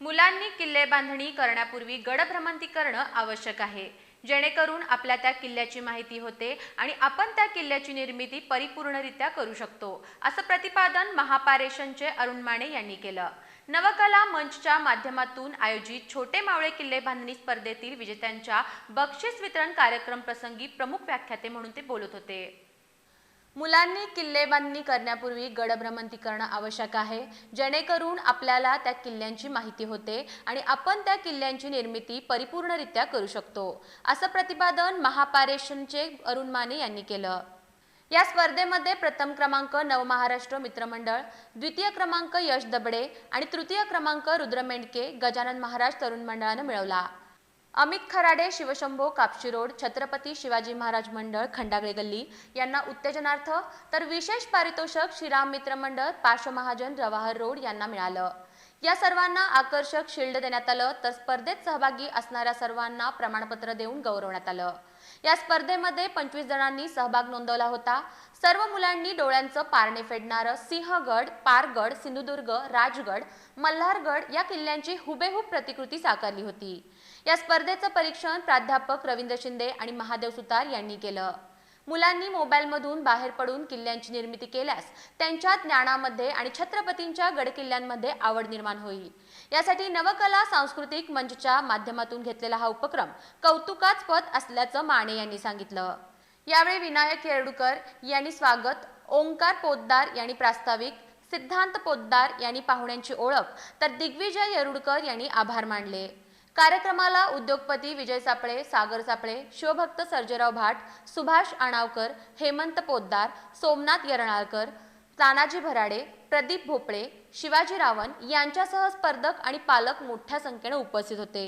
मुलांनी किल्ले बांधणी करण्यापूर्वी गडभ्रमंती करणं आवश्यक आहे. जेणेकरून आपल्या त्या किल्ल्याची माहिती होते आणि आपण त्या किल्ल्याची निर्मिती परिपूर्णरित्या करू शकतो असं प्रतिपादन महापारेषणचे अरुण माने यांनी केलं. नवकला मंचच्या माध्यमातून आयोजित छोटे मावळे किल्ले बांधणी स्पर्धेतील विजेत्यांच्या बक्षीस वितरण कार्यक्रम प्रसंगी प्रमुख व्याख्याते म्हणून ते बोलत होते. मुलांनी किल्लेबांनी करण्यापूर्वी गडभ्रमंती करणं आवश्यक आहे. जेणेकरून आपल्याला त्या किल्ल्यांची माहिती होते आणि आपण त्या किल्ल्यांची निर्मिती परिपूर्णरित्या करू शकतो. असं प्रतिपादन महापारेषणचे अरुण माने यांनी केलं. या स्पर्धेमध्ये प्रथम क्रमांक नवमहाराष्ट्र मित्रमंडळ द्वितीय क्रमांक यश दबडे आणि तृतीय क्रमांक रुद्रमेंडके गजानन महाराज तरुण मंडळानं मिळवला. अमित खराडे शिवशंभो कापशी रोड छत्रपती शिवाजी महाराज मंडळ खंडागळे गल्ली यांना उत्तेजनार्थ तर विशेष पारितोषक श्रीराम मित्र मंडळ पार्श्वमहाजन जवाहर रोड यांना मिळालं. या सर्वांना आकर्षक शिल्ड देण्यात आलं तर स्पर्धेत सहभागी असणाऱ्या सर्वांना प्रमाणपत्र देऊन गौरवण्यात आलं. या स्पर्धेमध्ये पंचवीस जणांनी सहभाग नोंदवला होता. सर्व मुलांनी डोळ्यांचं पारणे फेडणारं सिंहगड पारगड सिंधुदुर्ग राजगड मल्हारगड या किल्ल्यांची हुबेहूब प्रतिकृती साकारली होती. या स्पर्धेचं परीक्षण प्राध्यापक रवींद्र शिंदे आणि महादेव सुतार यांनी केलं. मुलांनी मोबाईलमधून बाहेर पडून किल्ल्यांची निर्मिती केल्यास त्यांच्या ज्ञानामध्ये आणि छत्रपतींच्या गडकिल्ल्यांमध्ये आवड निर्माण होईल. यासाठी नवकला सांस्कृतिक मंचच्या माध्यमातून घेतलेला हा उपक्रम कौतुकास्पद असल्याचं माने यांनी सांगितलं. यावेळी विनायक येरडूकर यांनी स्वागत ओंकार पोद्दार यांनी प्रास्ताविक सिद्धांत पोद्दार यांनी पाहुण्यांची ओळख तर दिग्विजय येरुडकर यांनी आभार मानले. कार्यक्रमाला उद्योगपती विजय सापळे सागर सापळे शिवभक्त सर्जेराव भाट सुभाष आणावकर हेमंत पोद्दार सोमनाथ यरणाळकर तानाजी भराडे प्रदीप भोपळे शिवाजी रावण यांच्यासह स्पर्धक आणि पालक मोठ्या संख्येने उपस्थित होते.